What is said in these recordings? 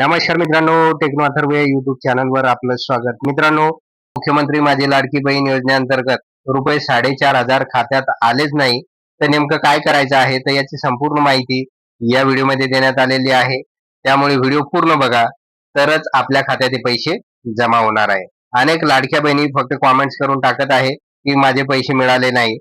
नमस्कार मित्रांनो techno अथर्वे YouTube चॅनलवर आपलं स्वागत. मित्रांनो मुख्यमंत्री माझी लाडकी बहीण योजनेअंतर्गत रुपये साडेचार हजार खात्यात आलेच नाही. तर नेमकं काय करायचं आहे? तर याची संपूर्ण माहिती या व्हिडिओमध्ये देण्यात आलेली आहे. त्यामुळे व्हिडिओ पूर्ण बघा. तरच आपल्या खात्यात पैसे जमा होणार आहे. अनेक लाडक्या बहिणी फक्त कॉमेंट्स करून टाकत आहे की माझे पैसे मिळाले नाही.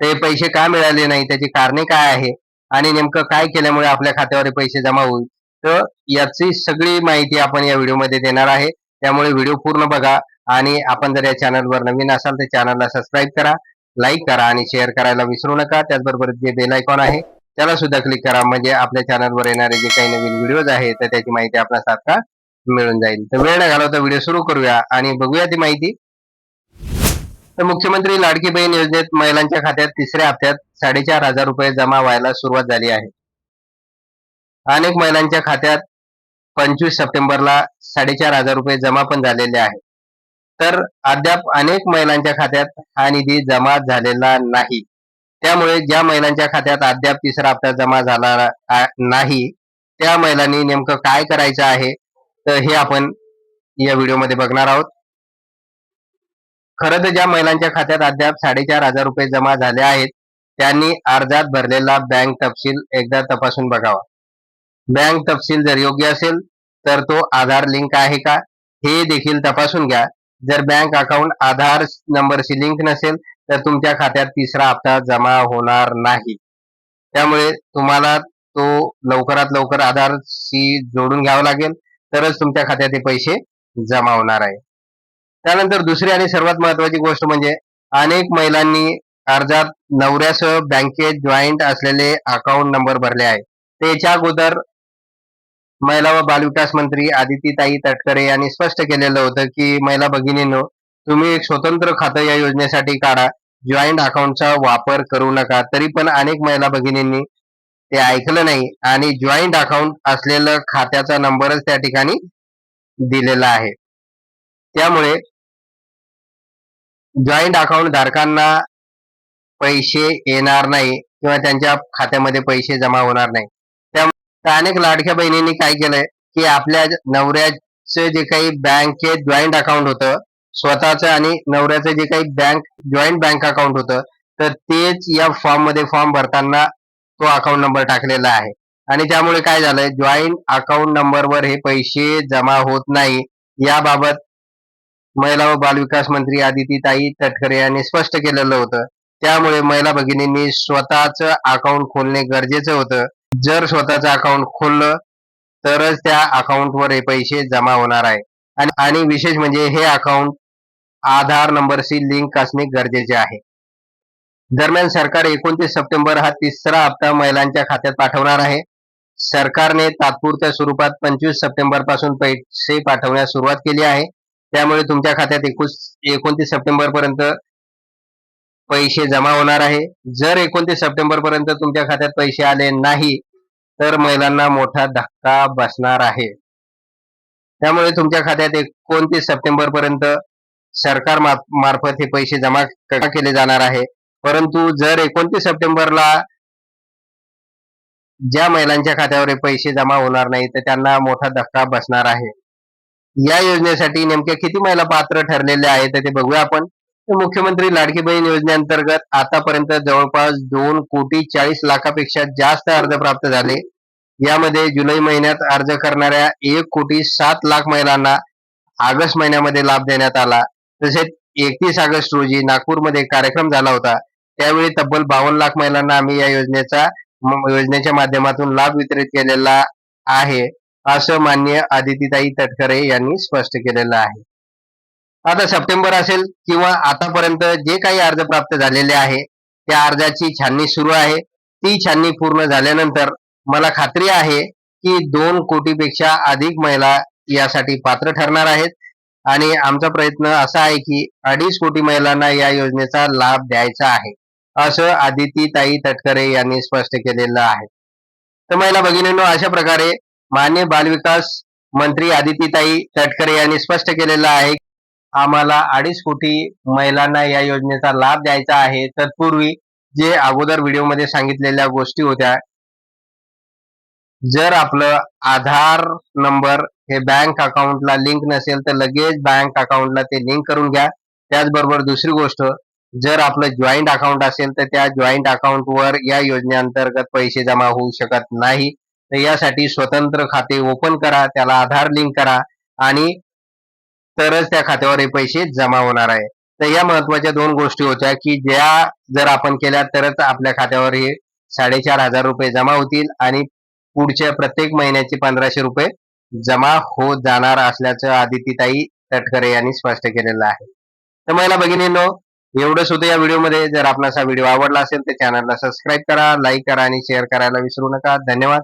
ते पैसे का मिळाले नाही? त्याची कारणे काय आहे? आणि नेमकं काय केल्यामुळे आपल्या खात्यावर पैसे जमा होईल? तर याची सगळी माहिती आपण या व्हिडिओमध्ये देणार आहे. त्यामुळे व्हिडिओ पूर्ण बघा आणि आपण जर या चॅनलवर नवीन असाल तर चॅनलला सबस्क्राईब करा लाईक करा आणि शेअर करायला विसरू नका. त्याचबरोबर जे बेल आयकॉन आहे त्याला सुद्धा क्लिक करा. म्हणजे आपल्या चॅनलवर येणारे जे काही नवीन व्हिडिओज आहेत तर त्याची माहिती आपल्याला सारखा मिळून जाईल. तर वेळ न घालवता व्हिडिओ सुरू करूया आणि बघूया ती माहिती. तर मुख्यमंत्री लाडकी बहीण योजनेत महिलांच्या खात्यात तिसऱ्या हप्त्यात साडेचार हजार रुपये जमा व्हायला सुरुवात झाली आहे. अनेक महिलांच्या खात्यात पंचवीस सप्टेंबरला साडेचार हजार रुपये जमा पण झालेले आहे तर अद्याप अनेक महिलांच्या खात्यात हा निधी जमा झालेला नाही. त्यामुळे ज्या महिलांच्या खात्यात अद्याप तिसरा हप्ता जमा झाला नाही त्या महिलांनी नेमकं काय करायचं आहे तर हे आपण या व्हिडिओमध्ये बघणार आहोत. खरं तर ज्या महिलांच्या खात्यात अद्याप साडेचार हजार रुपये जमा झाले आहेत त्यांनी अर्जात भरलेला बँक तपशील एकदा तपासून बघावा. बँक तपशील जर योग्य असेल तर तो आधार लिंक आहे का? हे देखील तपासून घ्या. जर बँक अकाउंट आधार नंबरशी लिंक नसेल तर तुमच्या खात्यात तिसरा हप्ता जमा होणार नाही. त्यामुळे तुम्हाला तो लवकरात लवकर आधारशी जोडून घ्यावा लागेल तरच तुमच्या खात्यात हे पैसे जमा होणार आहे. त्यानंतर दुसरी आणि सर्वात महत्वाची गोष्ट म्हणजे अनेक महिलांनी अर्जात नवऱ्यासह बँकेत जॉईंट असलेले अकाउंट नंबर भरले आहे त्याच्या अगोदर महिला व बालविकास मंत्री आदितीताई तटकरे यांनी स्पष्ट केलेलं होतं की महिला भगिनींनो तुम्ही एक स्वतंत्र खातं या योजनेसाठी काढा. जॉईंट अकाउंटचा वापर करू नका. तरी पण अनेक महिला भगिनींनी ते ऐकलं नाही आणि जॉईंट अकाउंट असलेलं खात्याचा नंबरच त्या ठिकाणी दिलेला आहे. त्यामुळे जॉईंट अकाउंट धारकांना पैसे येणार नाही किंवा त्यांच्या खात्यामध्ये पैसे जमा होणार नाही. तर अनेक लाडक्या बहिणींनी काय केलंय की आपल्या नवऱ्याचं जे काही बँकेत जॉईंट अकाउंट होतं स्वतःचं आणि नवऱ्याचं जे काही बँक जॉईंट बँक अकाउंट होतं तर तेच या फॉर्ममध्ये फॉर्म भरताना तो अकाउंट नंबर टाकलेला आहे. आणि त्यामुळे काय झालंय जॉईंट अकाउंट नंबरवर हे पैसे जमा होत नाही. याबाबत महिला व बालविकास मंत्री आदितीताई तटकरे यांनी स्पष्ट केलेलं होतं. त्यामुळे महिला भगिनींनी स्वतःच अकाउंट खोलणे गरजेचं होतं. जर स्वतःचं अकाउंट खोललं तरच त्या अकाउंटवर हे पैसे जमा होणार आहे. आणि विशेष म्हणजे हे अकाउंट आधार नंबरशी लिंक असणे गरजेचे आहे. दरम्यान सरकार एकोणतीस सप्टेंबर हा तिसरा हप्ता महिलांच्या खात्यात पाठवणार आहे. सरकारने तात्पुरत्या स्वरूपात पंचवीस सप्टेंबरपासून पैसे पाठवण्यास सुरुवात केली आहे. त्यामुळे तुमच्या खात्यात एकूण एकोणतीस सप्टेंबर पर्यंत पैसे जमा होणार आहे. जर एकोणतीस सप्टेंबर पर्यंत तुमच्या खात्यात पैसे आले नाही तर महिलांना मोठा धक्का बसणार आहे. त्यामुळे तुमच्या खात्यात एकोणतीस सप्टेंबर पर्यंत सरकार मार्फत हे पैसे जमा क- केले जाणार आहे. परंतु जर एकोणतीस सप्टेंबरला ज्या महिलांच्या खात्यावर हे पैसे जमा होणार नाही तर त्यांना मोठा धक्का बसणार आहे. या योजनेसाठी नेमक्या किती महिला पात्र ठरलेल्या आहेत तर ते बघूया आपण. मुख्यमंत्री लाडकी बहीण योजनेअंतर्गत आतापर्यंत जवळपास दोन कोटी चाळीस लाखापेक्षा जास्त अर्ज प्राप्त झाले. यामध्ये जुलै महिन्यात अर्ज करणाऱ्या एक कोटी सात लाख महिलांना ऑगस्ट महिन्यामध्ये लाभ देण्यात आला. तसेच एकतीस ऑगस्ट रोजी नागपूरमध्ये कार्यक्रम झाला होता. त्यावेळी तब्बल बावन्न लाख महिलांना आम्ही या योजनेचा योजनेच्या माध्यमातून लाभ वितरित केलेला आहे असं मान्य आदितीताई तटकरे यांनी स्पष्ट केलेलं आहे. आता सप्टेंबर असेल किंवा आतापर्यंत जे काही अर्ज प्राप्त झालेले आहे त्या अर्जाची छाननी सुरू आहे. ती छाननी पूर्ण झाल्यानंतर मला खात्री आहे की दोन कोटीपेक्षा अधिक महिला यासाठी पात्र ठरणार आहेत. आणि आमचा प्रयत्न असा आहे की अडीच कोटी महिलांना या योजनेचा लाभ द्यायचा आहे असं आदितीताई तटकरे यांनी स्पष्ट केलेलं आहे. तर महिला भगिनींनो अशा प्रकारे मान्य बालविकास मंत्री आदितीताई तटकरे यांनी स्पष्ट केलेलं आहे आम्हाला अडीच कोटी महिलांना या योजनेचा लाभ द्यायचा आहे. तत्पूर्वी जे अगोदर व्हिडिओमध्ये सांगितलेल्या गोष्टी होत्या जर आपलं आधार नंबर हे बँक अकाउंटला लिंक नसेल तर लगेच बँक अकाउंटला ते लिंक करून घ्या. त्याचबरोबर दुसरी गोष्ट जर आपलं जॉईंट अकाउंट असेल तर त्या जॉईंट अकाउंटवर या योजनेअंतर्गत पैसे जमा होऊ शकत नाही. तर यासाठी स्वतंत्र खाते ओपन करा त्याला आधार लिंक करा आणि तरच त्या खात्यावर हे पैसे जमा होणार आहे. तर या महत्त्वाच्या दोन गोष्टी होत्या की ज्या जर आपण केल्या तरच आपल्या खात्यावर हे साडेचार हजार रुपये जमा होतील आणि पुढच्या प्रत्येक महिन्याचे पंधराशे रुपये जमा होत जाणार असल्याचं आदितीताई तटकरे यांनी स्पष्ट केलेलं आहे. तर महिला भगिनींनो एवढंच होतं या व्हिडिओमध्ये. जर आपणास हा व्हिडिओ आवडला असेल तर चॅनलला सबस्क्राईब करा लाईक करा आणि शेअर करायला विसरू नका. धन्यवाद.